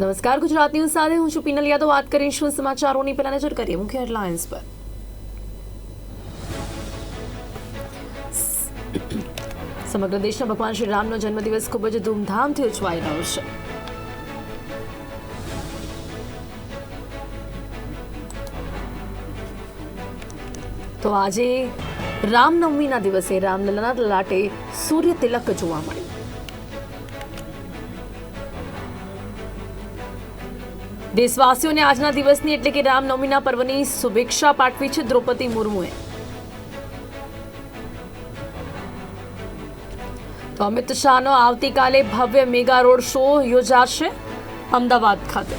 નમસ્કાર, ગુજરાત ન્યૂઝ સાથે હું છું પિનલ યાદવ. વાત કરીશું સમાચારોની? પહેલા નજર કરીએ મુખ્ય હેડલાઇન્સ પર. સમગ્ર દેશના ભગવાન શ્રી રામનો જન્મદિવસ ખૂબ જ ધૂમધામથી ઉજવાઈ રહ્યો છે. તો આજે રામનવમીના દિવસે રામલલાના લાટે સૂર્ય તિલક જોવા મળ્યું. દેશવાસીઓને આજના દિવસની એટલે કે રામનવમીના પર્વની શુભેચ્છા પાઠવી છે દ્રૌપદી મુર્મુએ. તો અમિત શાહનો આવતીકાલે ભવ્ય મેગા રોડ શો યોજાશે અમદાવાદ ખાતે.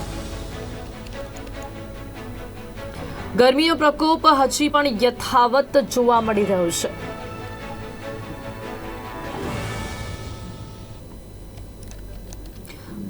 ગરમીનો પ્રકોપ હજી પણ યથાવત જોવા મળી રહ્યો છે.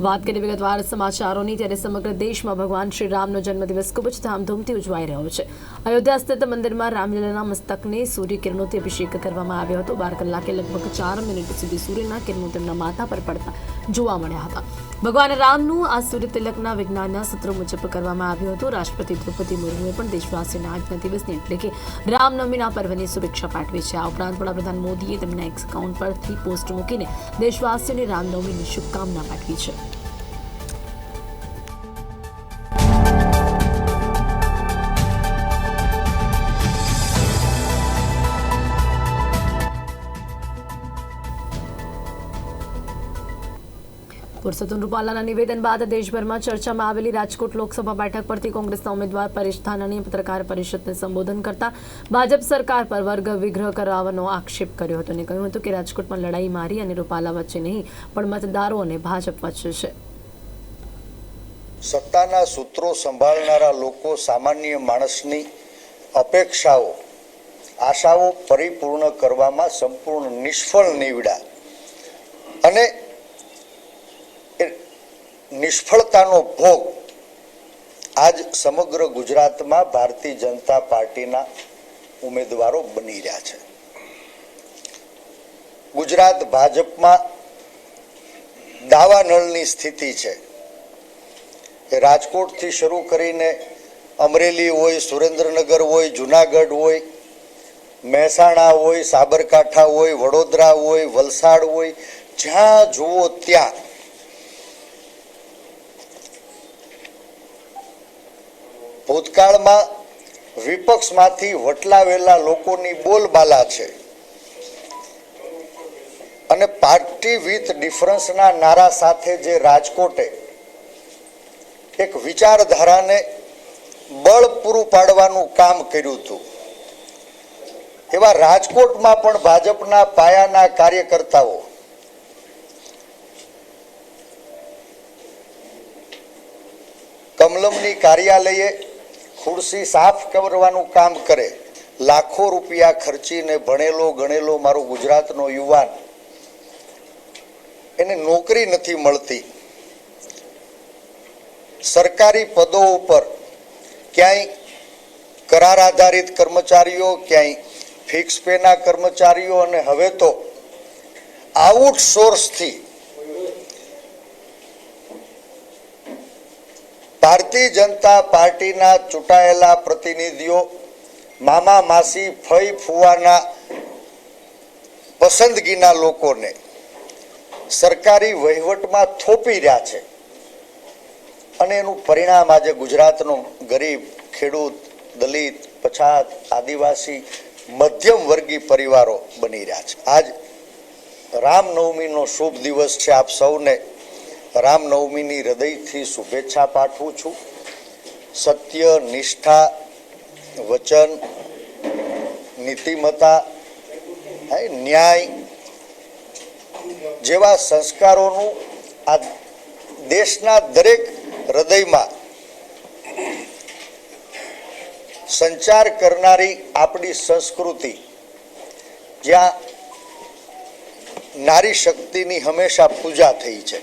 વાત કરીએ વિગતવાર સમાચારોની, ત્યારે સમગ્ર દેશમાં ભગવાન શ્રી રામનો જન્મદિવસ ખૂબ જ ધામધૂમથી ઉજવાઈ રહ્યો છે. અયોધ્યા સ્થિત મંદિરમાં રામલીલાના મસ્તકને સૂર્યકિરણોથી અભિષેક કરવામાં આવ્યો હતો. બાર કલાકે લગભગ ચાર મિનિટ સુધી સૂર્યના કિરણો તેમના માથા પર પડતા જોવા મળ્યા હતા. ભગવાન રામનું આ સૂર્ય તિલકના વિજ્ઞાનના સૂત્રો મુજબ કરવામાં આવ્યું હતું. રાષ્ટ્રપતિ દ્રૌપદી મુર્મુએ પણ દેશવાસીઓને આજના દિવસની એટલે કે રામનવમીના પર્વની શુભેચ્છા પાઠવી છે. આ ઉપરાંત વડાપ્રધાન મોદીએ તેમના એક્સ એકાઉન્ટ પરથી પોસ્ટ મૂકીને દેશવાસીઓને રામનવમીની શુભકામના પાઠવી છે. પુરુષોત્તમ રૂપાલાના નિવેદન બાદ દેશભરમાં ચર્ચામાં આવેલી રાજકોટ લોકસભા બેઠક પરથી કોંગ્રેસના ઉમેદવાર પરેશ ધાનાણીએ પત્રકાર પરિષદને સંબોધન કરતા ભાજપ સરકાર પર વર્ગ વિગ્રહ કરાવવાનો આક્ષેપ કર્યો હતો અને કહ્યું હતું કે રાજકોટમાં લડાઈ મારી અને રૂપાલા વચ્ચે નહીં, પણ મતદારો અને ભાજપ વચ્ચે છે. સત્તાના સૂત્રો સંભાળનારા લોકો સામાન્ય માણસની અપેક્ષાઓ, આશાઓ પરિપૂર્ણ કરવામાં સંપૂર્ણ નિષ્ફળ નીવડા અને નિષ્ફળતાનો ભોગ આજ સમગ્ર ગુજરાતમાં ભારતીય જનતા પાર્ટીના ઉમેદવારો બની રહ્યા છે. ગુજરાત ભાજપમાં દાવાનળની સ્થિતિ છે. એ રાજકોટથી શરૂ કરીને અમરેલી હોય, સુરેન્દ્રનગર હોય, જુનાગઢ હોય, મહેસાણા હોય, સાબરકાંઠા હોય, વડોદરા હોય, વલસાડ હોય, જ્યાં જુઓ ત્યાં ભૂતકાળમાં વિપક્ષમાંથી વટલાવેલા લોકોની બોલબાલા છે. અને પાર્ટી વિથ ડિફરન્સના નારા સાથે જે રાજકોટે એક વિચારધારાને બળ પૂરું પાડવાનું કામ કર્યું હતું. એવા રાજકોટમાં પણ ભાજપના પાયાના કાર્યકર્તાઓ કમલમની કાર્યાલયે ખુરશી સાફ કરવાનું કામ કરે. લાખો રૂપિયા ખર્ચીને ભણેલો ગણેલો મારો ગુજરાતનો યુવાન. એને નોકરી નથી મળતી. સરકારી પદો ઉપર ક્યાંય કરાર આધારિત કર્મચારીઓ, ક્યાંય ફિક્સ પેના કર્મચારીઓ અને હવે તો આઉટસોર્સથી ભારતીય જનતા પાર્ટીના ચૂંટાયેલા પ્રતિનિધિઓ, મામા માસી ફઈ ફુવાના પસંદગીના લોકોને સરકારી વહીવટમાં થોપી રહ્યા છે. અને એનું પરિણામ આજે ગુજરાતનો ગરીબ, ખેડૂત, દલિત, પછાત, આદિવાસી, મધ્યમ વર્ગી પરિવારો બની રહ્યા છે. આજ રામનવમીનો શુભ દિવસ છે આપ સૌને. રામનવમીની હૃદયથી શુભેચ્છા પાઠવું છું. સત્ય, નિષ્ઠા, વચન, નીતિમત્તા ન્યાય જેવા સંસ્કારોનું આ દેશના દરેક હૃદયમાં સંચાર કરનારી આપણી સંસ્કૃતિ, જ્યાં નારી શક્તિની હંમેશા પૂજા થઈ છે.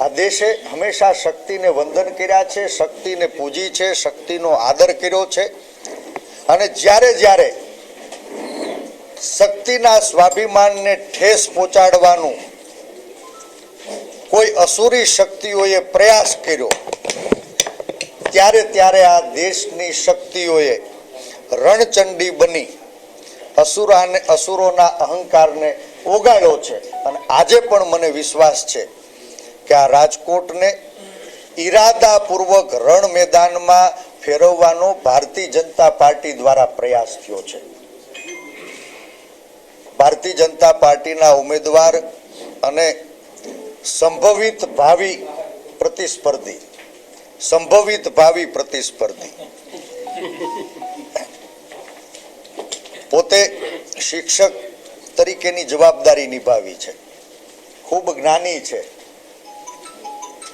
આ દેશે હંમેશા શક્તિને વંદન કર્યા છે, શક્તિને પૂજી છે, શક્તિનો આદર કર્યો છે. અને જ્યારે જ્યારે શક્તિના સ્વાભિમાનને ઠેસ પહોંચાડવાનું કોઈ અસુરી શક્તિઓએ પ્રયાસ કર્યો, ત્યારે ત્યારે આ દેશની શક્તિઓએ રણચંડી બની, અસુરાને, અસુરોના અહંકારને ઓગાળ્યો છે. અને આજે પણ મને વિશ્વાસ છે કે આ રાજકોટને ઈરાદાપૂર્વક રણ મેદાનમાં ફેરવવાનો ભારતીય જનતા પાર્ટી દ્વારા પ્રયાસ થયો છે. ભારતીય જનતા પાર્ટીના ઉમેદવાર અને સંભવિત ભાવિ પ્રતિસ્પર્ધી, સંભવિત ભાવિ પ્રતિસ્પર્ધી. પોતે શિક્ષક તરીકેની જવાબદારી નિભાવી છે. ખૂબ જ્ઞાની છે.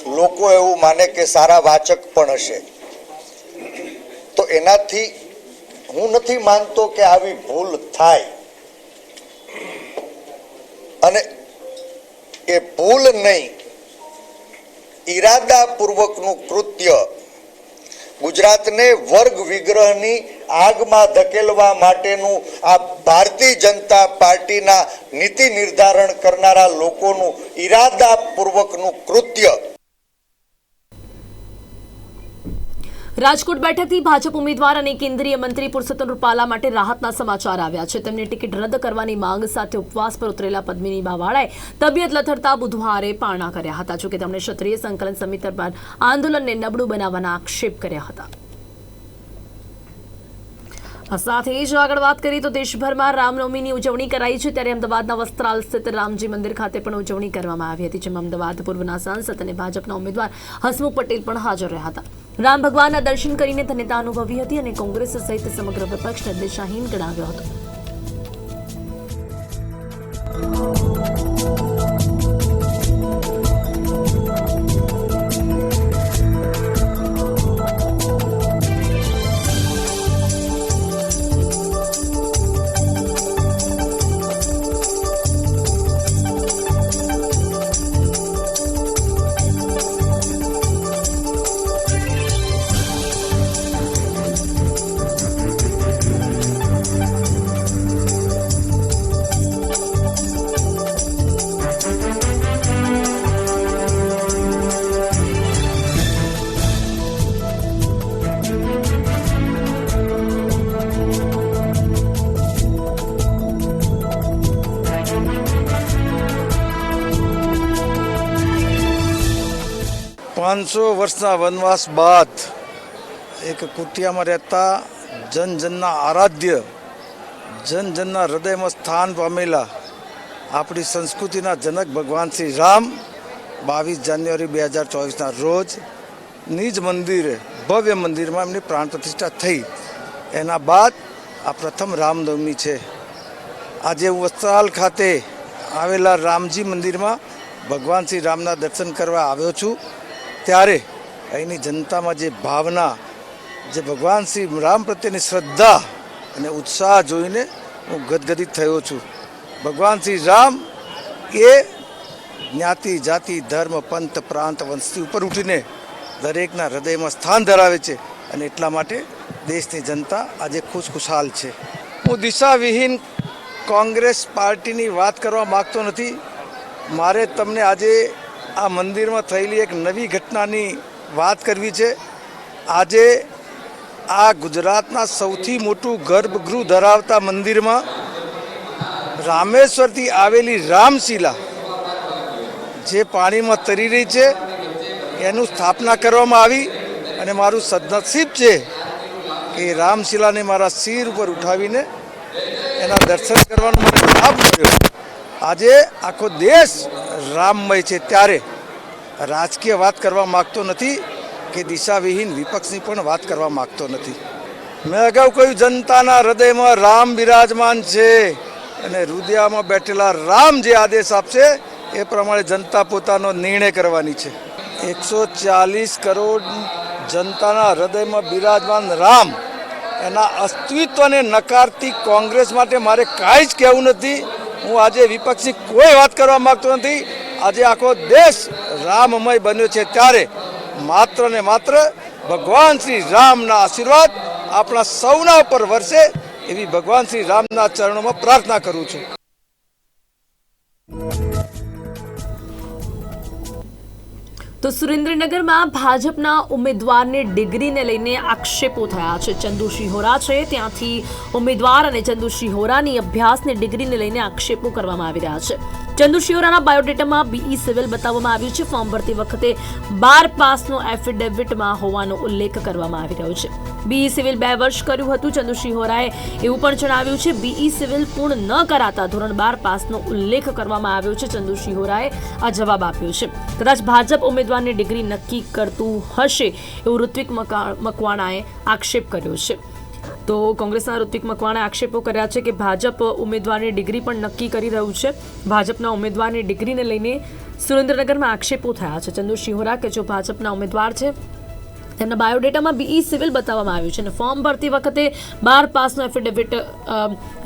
લોકો એવું માને કે સારા વાચક પણ હશે. તો એનાથી હું નથી માનતો કે આવી ભૂલ થાય. અને એ ભૂલ નહીં, ઈરાદાપૂર્વકનું કૃત્ય ગુજરાતને વર્ગ વિગ્રહની આગમાં ધકેલવા માટેનું આ ભારતીય જનતા પાર્ટીના નીતિ નિર્ધારણ કરનારા લોકોનું ઈરાદાપૂર્વકનું કૃત્ય રાજકોટ બેઠકથી ભાજપ ઉમેદવાર અને કેન્દ્રીય મંત્રી પુરુષોત્તમ રૂપાલા માટે રાહતના સમાચાર આવ્યા છે. તેમની ટિકિટ રદ કરવાની માંગ સાથે ઉપવાસ પર ઉતરેલા પદ્મિની બાવાળાએ તબિયત લથડતા બુધવારે પારણા કર્યા હતા. જોકે તેમણે ક્ષત્રિય સંકલન સમિતિ પર આંદોલનને નબળું બનાવવાના આક્ષેપ કર્યા હતા. સાથે જ આગળ વાત કરીએ તો દેશભરમાં રામનવમીની ઉજવણી કરાઈ છે. ત્યારે અમદાવાદના વસ્ત્રાલ સ્થિત રામજી મંદિર ખાતે પણ ઉજવણી કરવામાં આવી હતી, જેમાં અમદાવાદ પૂર્વના સાંસદ અને ભાજપના ઉમેદવાર હસમુખ પટેલ પણ હાજર રહ્યા હતા. રામ ભગવાનના દર્શન કરીને ધન્યતા અનુભવી હતી અને કોંગ્રેસ સહિત સમગ્ર વિપક્ષને દિશાહીન ગણાવ્યો હતો. પાંચસો વર્ષના વનવાસ બાદ એક કુટિયામાં રહેતા જન જનના આરાધ્ય જન જનના હૃદયમાં સ્થાન પામેલા આપણી સંસ્કૃતિના જનક ભગવાન શ્રી રામ બાવીસ જાન્યુઆરી બે હજાર ચોવીસના રોજ નિજ મંદિરે, ભવ્ય મંદિરમાં એમની પ્રાણ પ્રતિષ્ઠા થઈ. એના બાદ આ પ્રથમ રામનવમી છે. આજે વસ્ત્રાલ ખાતે આવેલા રામજી મંદિરમાં ભગવાન શ્રી રામના દર્શન કરવા આવ્યો છું. ત્યારે અહીંની જનતામાં જે ભાવના, જે ભગવાન શ્રી રામ પ્રત્યેની શ્રદ્ધા અને ઉત્સાહ જોઈને હું ગદગદિત થયો છું. ભગવાન શ્રી રામ એ જ્ઞાતિ, જાતિ, ધર્મ, પંથ, પ્રાંત, વંશથી ઉપર ઉઠીને દરેકના હૃદયમાં સ્થાન ધરાવે છે અને એટલા માટે દેશની જનતા આજે ખુશખુશાલ છે. હું દિશાવિહીન કોંગ્રેસ પાર્ટીની વાત કરવા માગતો નથી. મારે તમને આજે આ મંદિરમાં થયેલી એક નવી ઘટનાની વાત કરવી છે. આજે આ ગુજરાતના સૌથી મોટું ગર્ભગૃહ ધરાવતા મંદિરમાં રામેશ્વરથી આવેલી રામશીલા જે પાણીમાં તરી રહી છે, એનું સ્થાપના કરવામાં આવી અને મારું સદનસીબ છે કે રામશીલાને મારા શિર ઉપર ઉઠાવીને એના દર્શન કરવાનો મને લાભ મળ્યો. આજે આખો દેશ રામમય છે. ત્યારે રાજકીય વાત કરવા માગતો નથી કે દિશાવિહીન વિપક્ષની પણ વાત કરવા માગતો નથી. મેં અગાઉ કહ્યું, જનતાના હૃદયમાં રામ બિરાજમાન છે અને હૃદયમાં બેઠેલા રામ જે આદેશ આપશે એ પ્રમાણે જનતા પોતાનો નિર્ણય કરવાની છે. એકસો ચાલીસ કરોડ જનતાના હૃદયમાં બિરાજમાન રામ, એના અસ્તિત્વને નકારતી કોંગ્રેસ માટે મારે કાંઈ જ કહેવું નથી. હું આજે વિપક્ષી કોઈ વાત કરવા માંગતો નથી. આજે આખો દેશ રામમય બન્યો છે ત્યારે માત્ર ને માત્ર ભગવાન શ્રી રામના આશીર્વાદ આપણા સૌના ઉપર વરસે એવી ભગવાન શ્રી રામના ચરણોમાં પ્રાર્થના કરું છું. તો સુરેન્દ્રનગરમાં ભાજપના ઉમેદવારને ડિગ્રીને લઈને આક્ષેપો થયા છે. ચંદુ શિહોરા છે. ત્યાંથી ઉમેદવાર અને ચંદુ શિહોરાની અભ્યાસને ડિગ્રીને લઈને આક્ષેપો કરવામાં આવી રહ્યા છે. ચંદુ શિહોરાના બાયોડેટામાં બીઈ સિવિલ બતાવવામાં આવ્યું છે. ફોર્મ ભરતી વખતે બાર પાસનો એફિડેવિટમાં હોવાનો ઉલ્લેખ કરવામાં આવી રહ્યો છે. બીઈ સિવિલ બે વર્ષ કર્યું હતું. ચંદુ શિહોરાએ એવું પણ જણાવ્યું છે બીઈ સિવિલ પૂર્ણ ન કરાતા ધોરણ બાર પાસનો ઉલ્લેખ કરવામાં આવ્યો છે. ચંદુ શિહોરાએ આ જવાબ આપ્યો છે. કદાચ ભાજપ ઉમેદવારની ડિગ્રી નક્કી કરતું હશે એવું ઋત્વિક મકા- મકવાણાએ આક્ષેપ કર્યો છે. તો કોંગ્રેસના ઋત્વિક મકવાણાએ આક્ષેપો કર્યા છે કે ભાજપ ઉમેદવારની ડિગ્રી પણ નક્કી કરી રહ્યું છે. ભાજપના ઉમેદવારની ડિગ્રીને લઈને સુરેન્દ્રનગરમાં આક્ષેપો થયા છે. ચંદુ શિહોરા કે જો ભાજપના ઉમેદવાર છે તેમના બાયોડેટામાં બીઈ સિવિલ બતાવવામાં આવ્યું છે અને ફોર્મ ભરતી વખતે બાર પાસનો એફિડેવિટ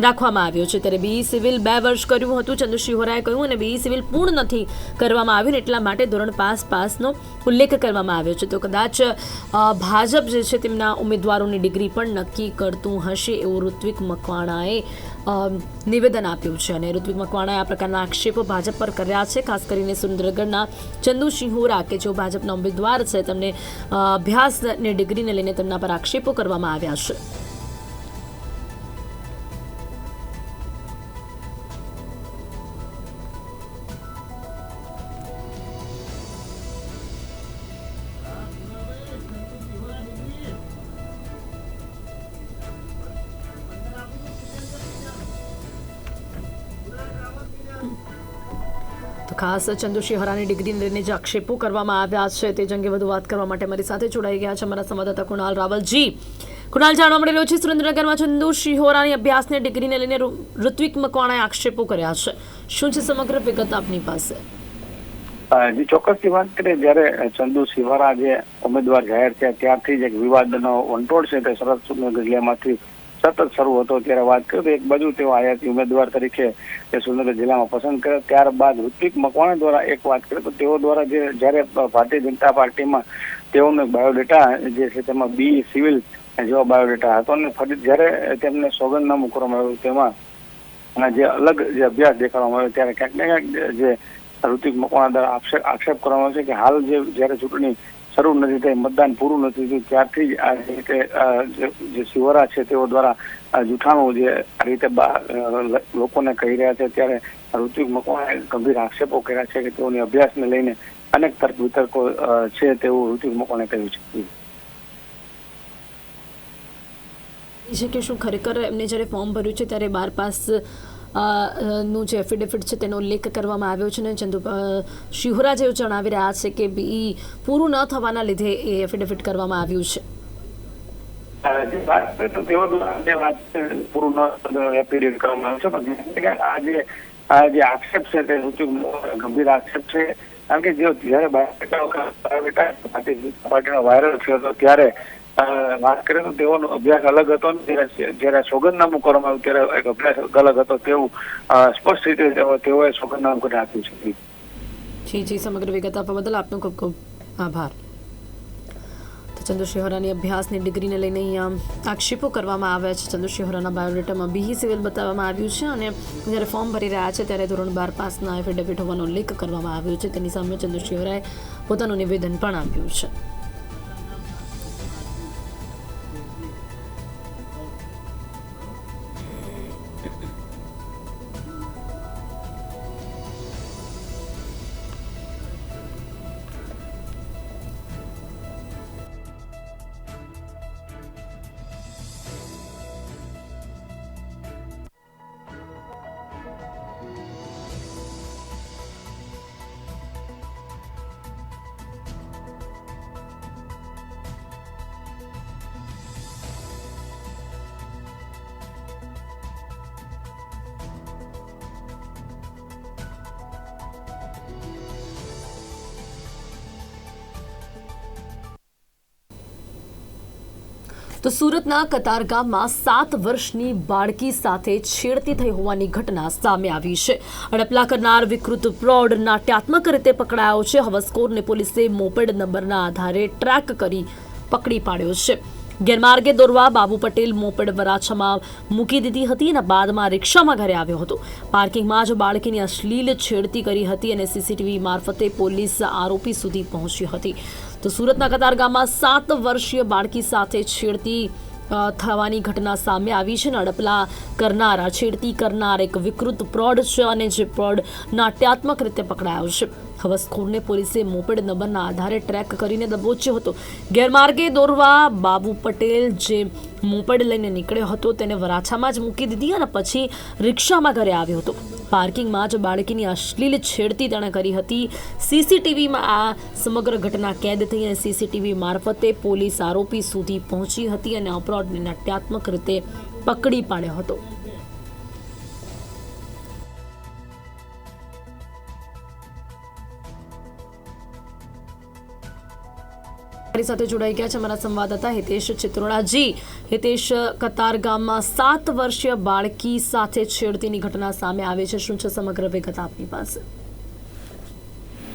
રાખવામાં આવ્યો છે. ત્યારે બીઈ સિવિલ બે વર્ષ કર્યું હતું ચંદુ શિહોરાએ કહ્યું અને બીઈ સિવિલ પૂર્ણ નથી કરવામાં આવ્યું એટલા માટે ધોરણ પાસ પાસનો ઉલ્લેખ કરવામાં આવ્યો છે. તો કદાચ ભાજપ જે છે તેમના ઉમેદવારોની ડિગ્રી પણ નક્કી કરતું હશે એવું ઋત્વિક મકવાણાએ નિવેદન આપ્યું છે અને ઋત્વિક મકવાણાએ આ પ્રકારના આક્ષેપો ભાજપ પર કર્યા છે, ખાસ કરીને સુરેન્દ્રનગરના ચંદુ સિંહોરા કે જેઓ ભાજપના ઉમેદવાર છે, તેમને અભ્યાસ અને ડિગ્રીને લઈને તેમના પર આક્ષેપો કરવામાં આવ્યા છે. ખાસ ચંદુ શિહોરાની ડિગ્રીને લઈને જે આક્ષેપો કરવામાં આવ્યા છે તે અંગે વધુ વાત કરવા માટે મારી સાથે જોડાઈ ગયા છે અમારા સંવાદદાતા કુણાલ રાવલજી. કુણાલ, જાણવા મળી રહ્યો છે સુરેન્દ્રનગરમાં ચંદુ શિહોરાની અભ્યાસની ડિગ્રીને લઈને ઋત્વિક મકવાણાએ આક્ષેપો કર્યા છે. શું છે સમગ્ર વિગત આપની પાસે? ચોક્કસ ચોક્કસથી વાત કરીએ, જ્યારે ચંદુ સિવારા જે ઉમેદવાર જાહેર થયા, ત્યારથી જ એક વિવાદનો વંટોળ છે તે સુરેન્દ્રનગર જિલ્લામાંથી સતત શરૂ હતો. ત્યારે વાત કરી એક બાજુ તેઓ આયાતી ઉમેદવાર તરીકે તે સુરેન્દ્રનગર જિલ્લામાં પસંદ કર્યા. ત્યારબાદ ઋત્વિક મકવાણા દ્વારા એક વાત કરી તો તેઓ દ્વારા જે જ્યારે ભારતીય જનતા પાર્ટીમાં તેઓનો બાયોડેટા જે છે તેમાં બી સિવિલ જેવા બાયોડેટા હતો અને ફરી જ્યારે તેમને સોગંદનામું કરવામાં આવ્યું તેમાં જે અલગ જે અભ્યાસ દેખાડવામાં આવ્યો ત્યારે ક્યાંક ને ક્યાંક જે ઋતિક મકવાણા દ્વારા આક્ષેપ આક્ષેપ કરવામાં આવ્યો છે કે હાલ જે જ્યારે ચૂંટણી શરૂ નથી થઈ, મતદાન પૂરું નથી થયું, ત્યારથી જ આ રીતે જે- શિવરા છે તેઓ દ્વારા જૂઠાણું જે આ રીતે લોકોને કહી રહ્યા છે, ત્યારે ઋતિક મકવાણાએ ગંભીર આક્ષેપો કર્યા છે કે તેઓની અભ્યાસને લઈને અનેક તર્ક વિતર્કો છે તેવું ઋતિક મકવાણે કહ્યું છે. છે કે શું ખરેખર એમને જ્યારે ફોર્મ ભર્યું છે, ત્યારે બાર પાસ નું જે એફિડેવિટ છે તેનો ઉલ્લેખ કરવામાં આવ્યો છે ને ચંદુ અ, એવું જણાવી રહ્યા છે કે બી પૂરું ન થવાના લીધે એ એફિડેવિટ કરવામાં આવ્યું છે. અ, જે વાત કરીએ તો તેઓ દ્વારા જે વાત છે, પૂરું ન એપિરિયડ કરવામાં આવે છે પણ આ જે આક્ષેપ છે તે ગંભીર આક્ષેપ છે. કારણ કે જો વાયરલ થયો હતો ત્યારે વાત કરીએ તેઓનો અભ્યાસ અલગ હતો જ્યારે સોગંદનામું કરવામાં આવ્યું ત્યારે એક અભ્યાસ અલગ હતો તેવું સ્પષ્ટ રીતે તેઓએ સોગંદનામું કરી આપ્યું છે. જી. જી સમગ્ર વિગત આપવા બદલ આપનો ખૂબ ખૂબ આભાર. ચંદ્રશેહરાની અભ્યાસની ડિગ્રીને લઈને અહીંયા આક્ષેપો કરવામાં આવ્યા છે. ચંદ્રશેહરાના બાયોડેટામાં બીહી સિવિલ બતાવવામાં આવ્યું છે અને જ્યારે ફોર્મ ભરી રહ્યા છે ત્યારે ધોરણ બાર પાસના એફિડેવિટ હોવાનો ઉલ્લેખ કરવામાં આવ્યો છે. તેની સામે ચંદ્રશેહરાએ પોતાનું નિવેદન પણ આપ્યું છે. તો સુરતના કતારગામમાં સાત વર્ષની બાળકી સાથે છેડતી થઈ હોવાની ઘટના સામે આવી છે. અડપલા કરનાર વિકૃત પ્રૌઢ નાટ્યાત્મક રીતે પકડાયો છે. હવસકોરને પોલીસે મોપેડ નંબરના આધારે ટ્રેક કરી પકડી પાડ્યો છે. ગેરમાર્ગે દોરવા બાબુ પટેલ મોપેડ વરાછામાં મૂકી દીધી હતી અને બાદમાં રિક્ષામાં ઘરે આવ્યો હતો. પાર્કિંગમાં જ બાળકીની અશ્લીલ છેડતી કરી હતી અને સીસીટીવી મારફતે પોલીસ આરોપી સુધી પહોંચી હતી. તો સુરતના કતારગામમાં સાત વર્ષીય બાળકી સાથે છેડતી થવાની ઘટના સામે આવી છે અને અડપલા કરનારા, છેડતી કરનાર એક વિકૃત પ્રોડ છે અને જે પ્રોડ નાટ્યાત્મક રીતે પકડાયો છે. હવસખોરને પોલીસે મોપેડ નંબરના આધારે ટ્રેક કરીને દબોચ્યો હતો. ગેરમાર્ગે દોરવા બાબુ પટેલ જે મોપેડ લઈને નીકળ્યો હતો તેને વરાછામાં જ મૂકી દીધી અને પછી રિક્ષામાં ઘરે આવ્યો હતો. પાર્કિંગમાં જ બાળકીની અશ્લીલ છેડતી તેણે કરી હતી. સીસીટીવીમાં આ સમગ્ર ઘટના કેદ થઈ અને સીસીટીવી મારફતે પોલીસ આરોપી સુધી પહોંચી હતી અને અપરાધને નાટ્યાત્મક રીતે પકડી પાડ્યો હતો. મારી સાથે જોડાઈ ગયા છે અમારા સંવાદદાતા હિતેશ ચિત્રોડાજી. હિતેશ, કતાર ગામમાં સાત વર્ષીય બાળકી સાથે છેડતીની ઘટના સામે આવે છે. શું છે સમગ્ર વિગત આપની પાસે?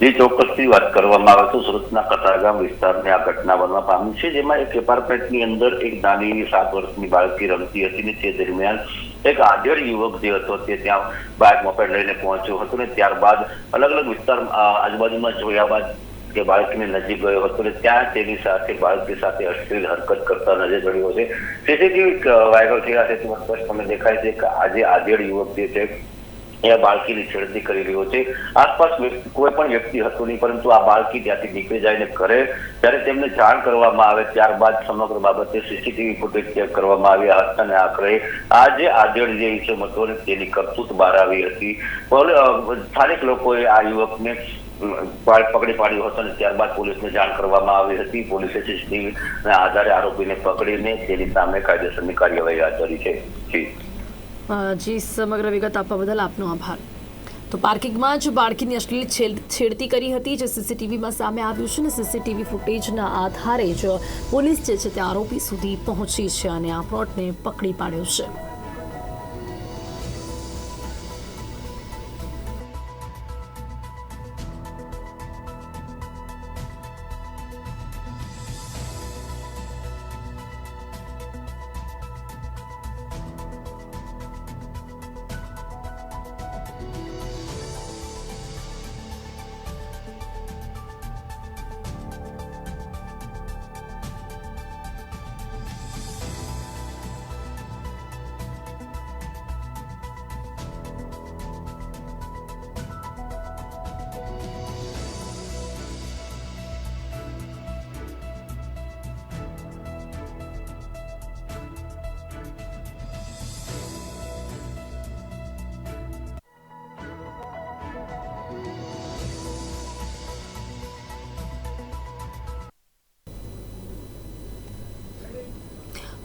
જે, ચોક્કસથી વાત કરવામાં આવે તો સુરતના કતારગામ વિસ્તારની આ ઘટના બનવા પામી છે, જેમાં એક એપાર્ટમેન્ટની અંદર એક નાની સાત વર્ષની બાળકી રમતી હતી ને તે દરમિયાન એક આધેડ યુવક જે હતો તે ત્યાં બાઇક મોપેડ લઈને પહોંચ્યો હતો ને ત્યારબાદ અલગ અલગ વિસ્તાર આજુબાજુમાં જોયા બાદ તે બાળકીને નજીક ગયો હતો ને ત્યાં તેની સાથે બાળકી સાથે અશ્લીલ હરકત કરતા નજર ચડ્યો છે. સીસીટીવી વાયરલ થયા છે. તેમાં સ્પષ્ટ તમને દેખાય છે કે આજે આધેડ યુવક જે છે, એ બાળકીની છેડતી કરી રહ્યો છે. આસપાસ કોઈ પણ વ્યક્તિ હતું નહીં, પરંતુ આ બાળકી ત્યાંથી નીકળી જાય ને ઘરે ત્યારે તેમને જાણ કરવામાં આવે, ત્યારબાદ સમગ્ર બાબતે સીસીટીવી ફૂટેજ ચેક કરવામાં આવ્યા હતા અને આખરે આ જે આધેડ જે ઈસમ હતો તેની કરતૂત બહાર આવી હતી. સ્થાનિક લોકોએ આ યુવકને પાડ- પકડી પાડ્યો હતો અને ત્યારબાદ પોલીસને જાણ કરવામાં આવી હતી. પોલીસે સીસીટીવીના આધારે આરોપીને પકડીને તેની સામે કાયદેસરની કાર્યવાહી હાથ ધરી છે. જી. સમગ્ર વિગત આપવા બદલ આપનો આભાર. તો પાર્કિંગમાં જ બાળકીની અશ્લીલ છેડ- છેડતી કરી હતી, જે સીસીટીવીમાં સામે આવ્યું છે ને સીસીટીવી ફૂટેજના આધારે જ પોલીસ જે છે તે આરોપી સુધી પહોંચી છે અને આ પ્લોટને પકડી પાડ્યો છે.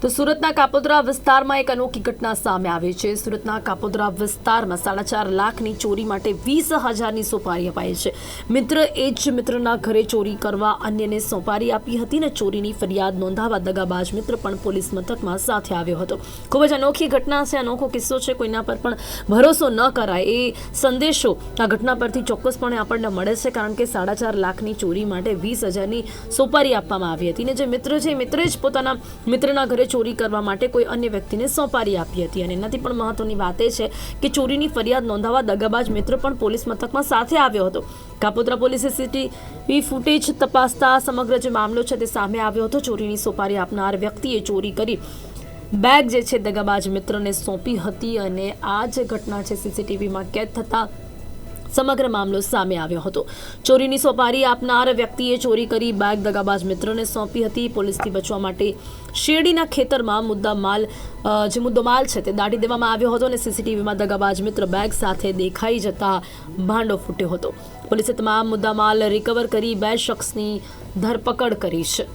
તો સુરતના કાપોદરા વિસ્તારમાં એક અનોખી ઘટના સામે આવી છે. સુરતના કાપોદરા વિસ્તારમાં સાડા ચાર લાખની ચોરી માટે વીસ હજારની સોપારી અપાઈ છે. મિત્ર એ જ મિત્રના ઘરે ચોરી કરવા અન્યને સોપારી આપી હતી ને ચોરીની ફરિયાદ નોંધાવા દગાબાજ મિત્ર પણ પોલીસ મથકમાં સાથે આવ્યો હતો. ખૂબ જ અનોખી ઘટના છે. અનોખો કિસ્સો છે. કોઈના પર પણ ભરોસો ન કરાય. એ સંદેશો આ ઘટના પરથી ચોક્કસપણે આપણને મળે છે કારણ કે સાડા ચાર લાખની ચોરી માટે વીસ હજારની સોપારી આપવામાં આવી હતી ને જે મિત્ર છે એ મિત્રે જ પોતાના મિત્રના ઘરે ચોરી કરવા માટે કોઈ અન્ય વ્યક્તિને સોપારી આપી હતી. અને એનાથી પણ મહત્વની વાત એ છે કે ચોરીની ફરિયાદ નોંધાવા દગાબાજ મિત્ર પણ પોલીસ મથકમાં સાથે આવ્યો હતો. કાપોદ્રા પોલીસે સીસીટીવી ફૂટેજ તપાસતા સમગ્ર જે મામલો છે તે સામે આવ્યો હતો. ચોરીની સોપારી આપનાર વ્યક્તિએ ચોરી કરી બેગ જે છે દગાબાજ મિત્રને સોંપી હતી અને આ જે ઘટના છે, સીસીટીવીમાં કેદ થતા સમગ્ર મામલો સામે આવ્યો હતો. ચોરીની સોપારી આપનાર વ્યક્તિએ ચોરી કરી બેગ દગાબાજ મિત્રને સોંપી હતી. પોલીસથી બચવા માટે શેરડીના ખેતરમાં મુદ્દા માલ જે મુદ્દો માલ છે તે દાટી દેવામાં આવ્યો હતો અને સીસીટીવીમાં દગાબાજ મિત્ર બેગ સાથે દેખાઈ જતા ભાંડો ફૂટ્યો હતો. પોલીસે તમામ મુદ્દા માલ રિકવર કરી બે શખ્સની ધરપકડ કરી છે.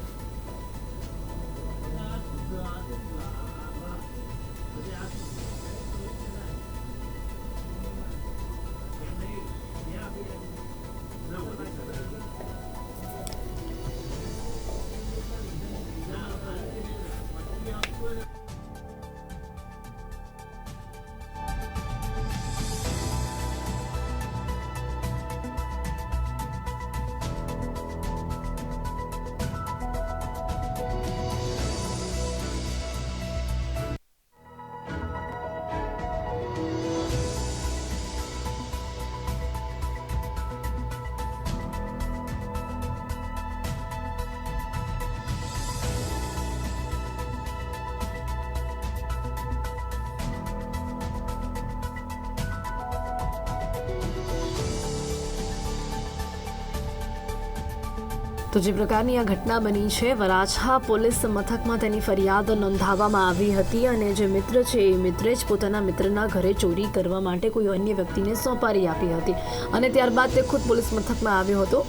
તો જે પ્રકારની આ ઘટના બની છે, વરાછા પોલીસ મથકમાં તેની ફરિયાદ નોંધાવવામાં આવી હતી અને જે મિત્ર છે એ મિત્રે જ પોતાના મિત્રના ઘરે ચોરી કરવા માટે કોઈ અન્ય વ્યક્તિને સોંપારી આપી હતી. અને ત્યારબાદ તે ખુદ પોલીસ મથકમાં આવ્યો હતો,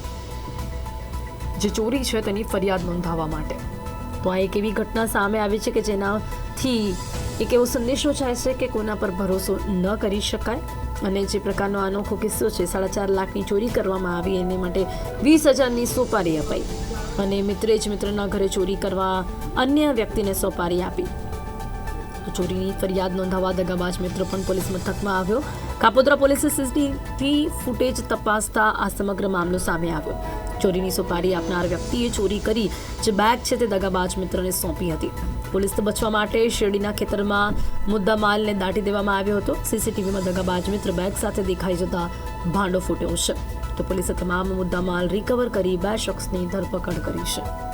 જે ચોરી છે તેની ફરિયાદ નોંધાવવા માટે. તો આ એક એવી ઘટના સામે આવી છે કે જેનાથી એક એવો સંદેશો જાય છે કે કોના પર ભરોસો ન કરી શકાય. અને જે પ્રકારનો અનોખો કિસ્સો છે, સાડા ચાર લાખની ચોરી કરવામાં આવી, એને માટે વીસ હજારની સોપારી અપાઈ. અને મિત્રે જ મિત્રના ઘરે ચોરી કરવા અન્ય વ્યક્તિને સોપારી આપી. ચોરીની ફરિયાદ નોંધાવવા દગાબાજ મિત્ર પણ પોલીસ મથકમાં આવ્યો. કાપોદ્રા પોલીસે સીસીટીવી ફૂટેજ તપાસતા આ સમગ્ર મામલો સામે આવ્યો. ચોરીની સોપારી આપનાર વ્યક્તિએ ચોરી કરી, જે બેગ છે તે દગાબાજ મિત્રને સોંપી હતી. પોલીસને બચવા માટે શેરડીના ખેતરમાં મુદ્દા માલને દાટી દેવામાં આવ્યો હતો. સીસીટીવીમાં દગાબાજ મિત્ર બેગ સાથે દેખાઈ જતા ભાંડો ફૂટ્યો છે. તો પોલીસે તમામ મુદ્દા માલ રિકવર કરી બે શખ્સની ધરપકડ કરી છે.